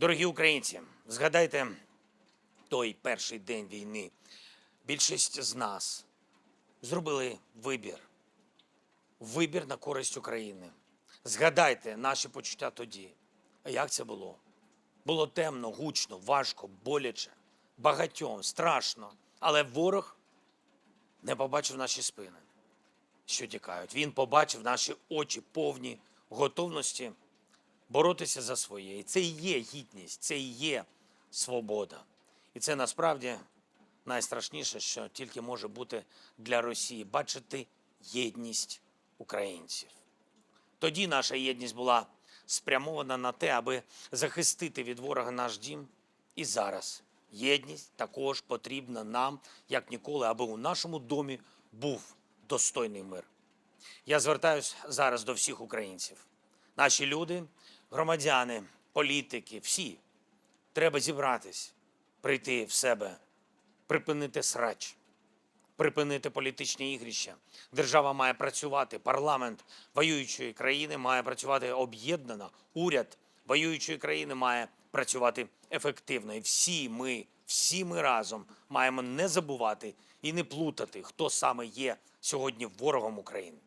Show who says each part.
Speaker 1: Дорогі українці, згадайте той перший день війни. Більшість з нас зробили вибір. Вибір на користь України. Згадайте наші почуття тоді. А як це було? Було темно, гучно, важко, боляче, багатьом, страшно. Але ворог не побачив наші спини, що тікають. Він побачив наші очі повні готовності боротися за своє. І це і є гідність, це і є свобода. І це насправді найстрашніше, що тільки може бути для Росії бачити єдність українців. Тоді наша єдність була спрямована на те, аби захистити від ворога наш дім. І зараз єдність також потрібна нам, як ніколи, аби у нашому домі був достойний мир. Я звертаюся зараз до всіх українців. Наші люди, громадяни, політики, всі треба зібратись, прийти в себе, припинити срач, припинити політичні ігрища. Держава має працювати, парламент воюючої країни має працювати об'єднано, уряд воюючої країни має працювати ефективно. І всі ми, всі ми разом маємо не забувати і не плутати, хто саме є сьогодні ворогом України.